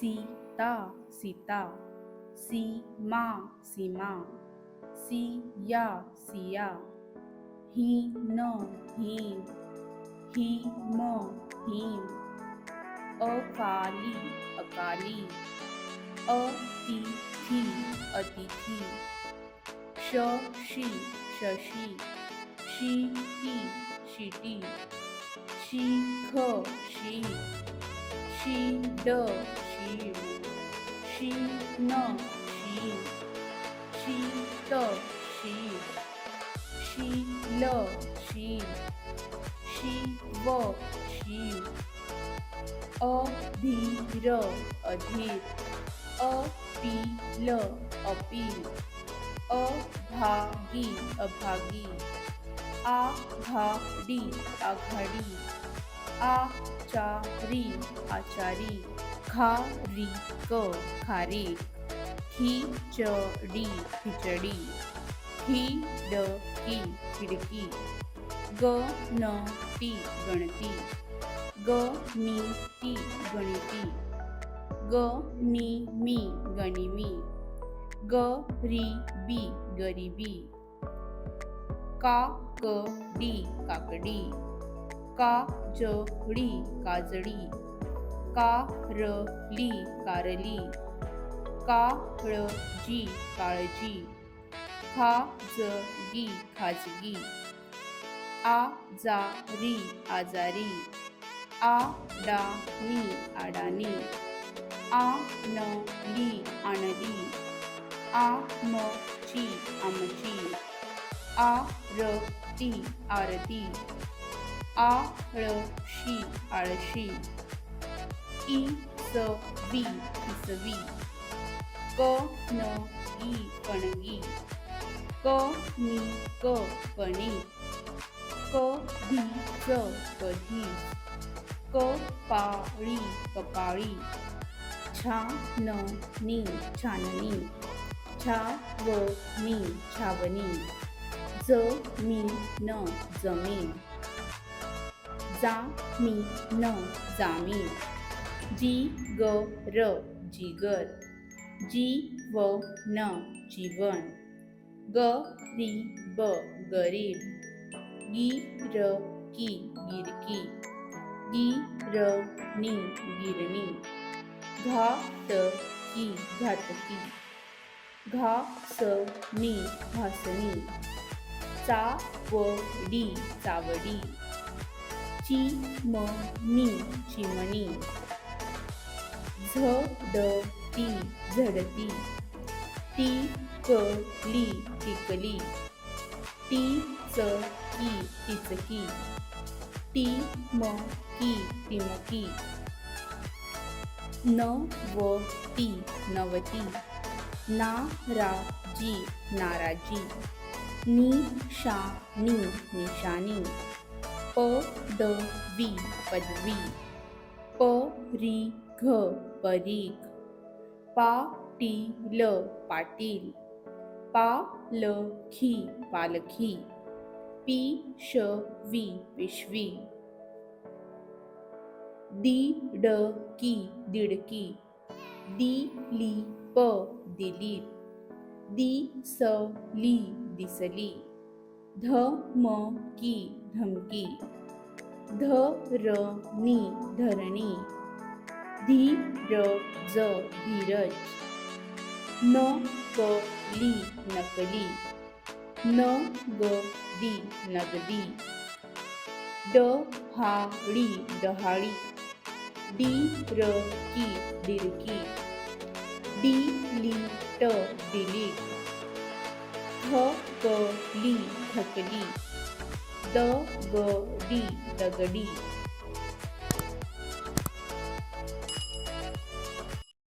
सीता सीता। सीमा। सीमा सिया। सिया हिन। हिम हिम हिम अकाली अकाली। अतिथी अतिथी। शशी शशी। शिटी शिटी। शिख, शीख। शीड શિવ શીન શિવ શીત શિવ શીલ શિવ શિવ શિવ અધીર અધીર અપીલ અપીલ અભાગી અભાગી आघाड़ी आघाड़ी आचारी आचारी खारीक खारीक, खिचडी खिचडी, खिडकी खिडकी, गणती गणती, गणिती गणिती गनिमी गनिमी गरिबी गरिबी, काकडी काकडी काजळी काजळी कारली कारली. काळजी काळजी. खाजगी खाजगी. आजारी आजारी. आडानी आडानी आणली आणली. आमची आमची. आरती आरती. आळशी आळशी. इसवी इसवी कणगी कणगी कणिक कधी कधीच कधीच कपाळी छा न कपाळी छाननी छाननी छावणी छावणी जमीन जा मी न जामीन जी ग र જીગર જી વ ન જીવન ગ રી બ ગરીબ ગી ર કી ગિરકી ગી र ની ગિરની ઘા ત કી ઘાતકી ઘા સ ની ઘાસની ચા વ ડી ચાવડી ચી મ ની ચીમની झ ड ती झडती झडती टिकली. टी च की टिचकी टिचकी टिमकी ती नवती. नवती नाराजी. नाराजी निशानी. प द वी पदवी. घ परीघ ल पाटील पाटील. पालखी पालखी. पिशवी पिशवी. ली प दिलीप ली दिसली ध म की धमकी. ध र नी धरणी. धरणी धीरज धीरज नकली नकली नगदी नगदी. डहाळी बी र की डहाळी डिरकी डिरकी डिलीट डिलीट. थकली थकली दगडी दगडी.